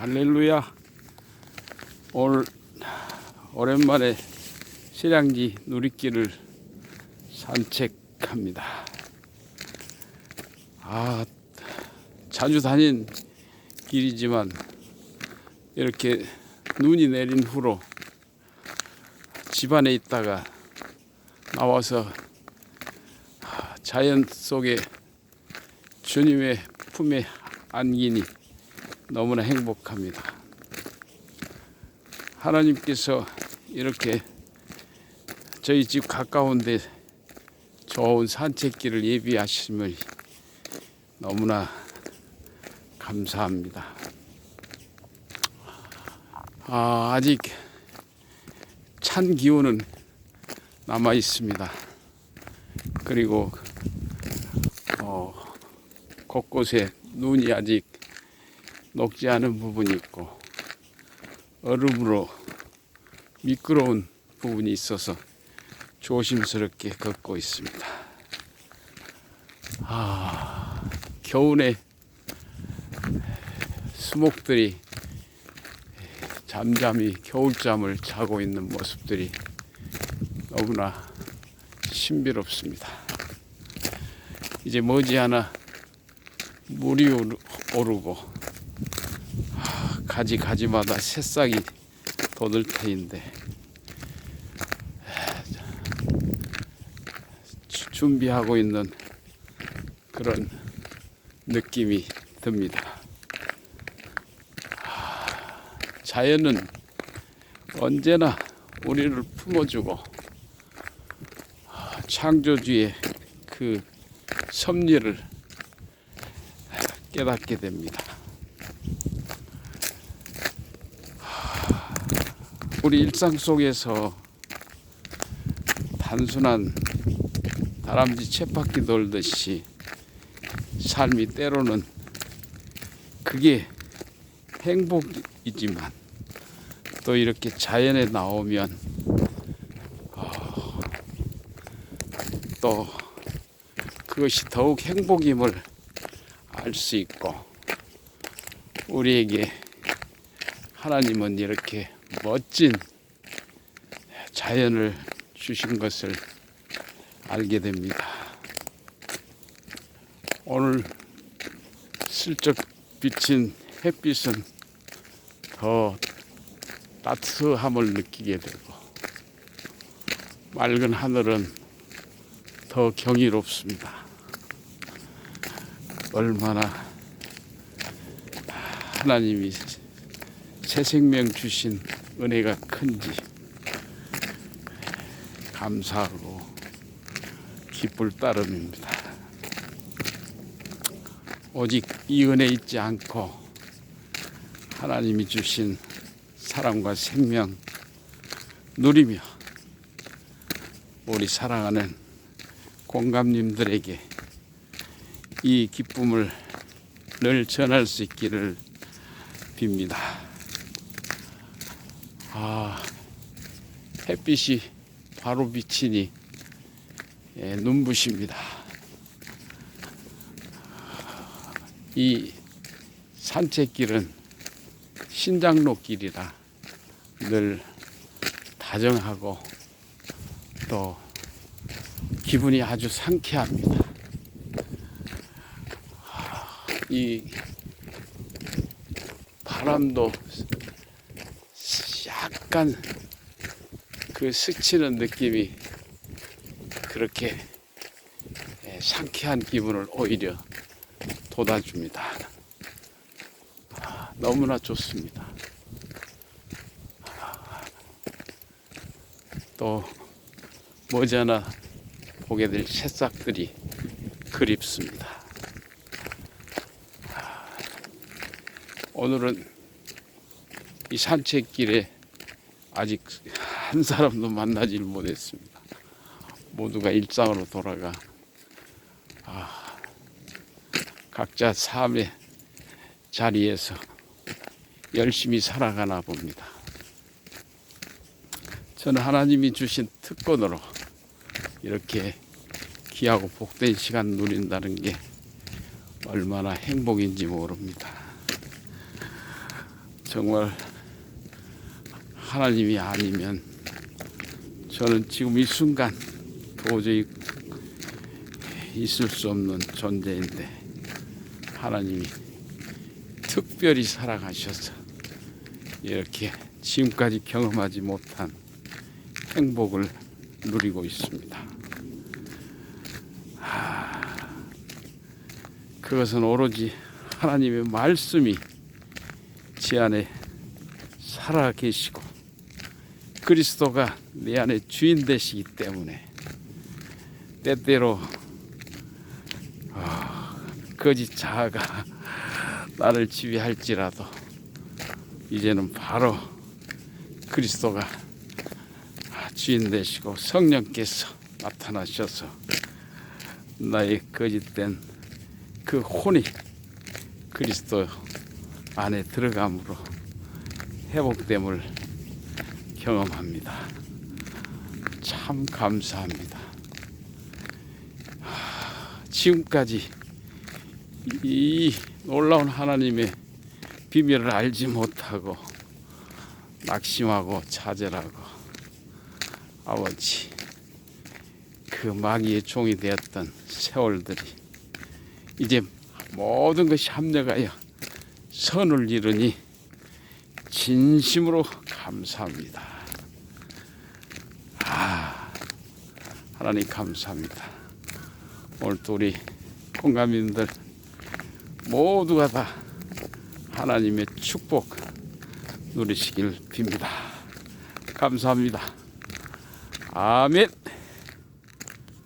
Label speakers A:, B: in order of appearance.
A: 할렐루야. 오늘 오랜만에 실양지 누리길을 산책합니다. 아, 자주 다닌 길이지만 이렇게 눈이 내린 후로 집안에 있다가 나와서 자연 속에 주님의 품에 안기니 너무나 행복합니다. 하나님께서 이렇게 저희 집 가까운데 좋은 산책길을 예비하심을 너무나 감사합니다. 아, 아직 찬 기운은 남아 있습니다. 그리고 어, 곳곳에 눈이 아직 녹지 않은 부분이 있고 얼음으로 미끄러운 부분이 있어서 조심스럽게 걷고 있습니다. 아, 겨울에 수목들이 잠잠히 겨울잠을 자고 있는 모습들이 너무나 신비롭습니다. 이제 머지않아 물이 오르- 오르고 하, 가지 가지마다 새싹이 돋을 터인데 주- 준비하고 있는 그런 느낌이 듭니다. 하, 자연은 언제나 우리를 품어주고 하, 창조주의 그 섭리를 깨닫게 됩니다. 우리 일상 속에서 단순한 다람쥐 쳇바퀴 돌듯이 삶이 때로는 그게 행복이지만 또 이렇게 자연에 나오면 어, 또 그것이 더욱 행복임을 알 수 있고 우리에게 하나님은 이렇게 멋진 자연을 주신 것을 알게 됩니다. 오늘 슬쩍 비친 햇빛은 더 따뜻함을 느끼게 되고 맑은 하늘은 더 경이롭습니다. 얼마나 하나님이 새 생명 주신 은혜가 큰지 감사하고 기쁠 따름입니다. 오직 이 은혜 잊지 않고 하나님이 주신 사랑과 생명 누리며 우리 사랑하는 공감님들에게 이 기쁨을 늘 전할 수 있기를 빕니다. 아, 햇빛이 바로 비치니 예, 눈부십니다. 이 산책길은 신장로 길이라 늘 다정하고 또 기분이 아주 상쾌합니다. 이 바람도 약간 그 스치는 느낌이 그렇게 예, 상쾌한 기분을 오히려 돋아줍니다. 아, 너무나 좋습니다. 아, 또 머지않아 보게 될 새싹들이 그립습니다. 오늘은 이 산책길에 아직 한 사람도 만나질 못했습니다. 모두가 일상으로 돌아가 아, 각자 삶의 자리에서 열심히 살아가나 봅니다. 저는 하나님이 주신 특권으로 이렇게 귀하고 복된 시간 누린다는 게 얼마나 행복인지 모릅니다. 정말 하나님이 아니면 저는 지금 이 순간 도저히 있을 수 없는 존재인데 하나님이 특별히 살아가셔서 이렇게 지금까지 경험하지 못한 행복을 누리고 있습니다. 아, 그것은 오로지 하나님의 말씀이 제 안에 살아 계시고 그리스도가 내 안에 주인 되시기 때문에 때때로 아, 거짓 자아가 나를 지배할지라도 이제는 바로 그리스도가 주인 되시고 성령께서 나타나셔서 나의 거짓된 그 혼이 그리스도 안에 들어감으로 회복됨을 경험합니다. 참 감사합니다. 하, 지금까지 이 놀라운 하나님의 비밀을 알지 못하고 낙심하고 좌절하고 아버지 그 마귀의 종이 되었던 세월들이 이제 모든 것이 합력하여 선을 이루니 진심으로 감사합니다. 아, 하나님 감사합니다. 오늘 또 우리 공감인들 모두가 다 하나님의 축복 누리시길 빕니다. 감사합니다. 아멘.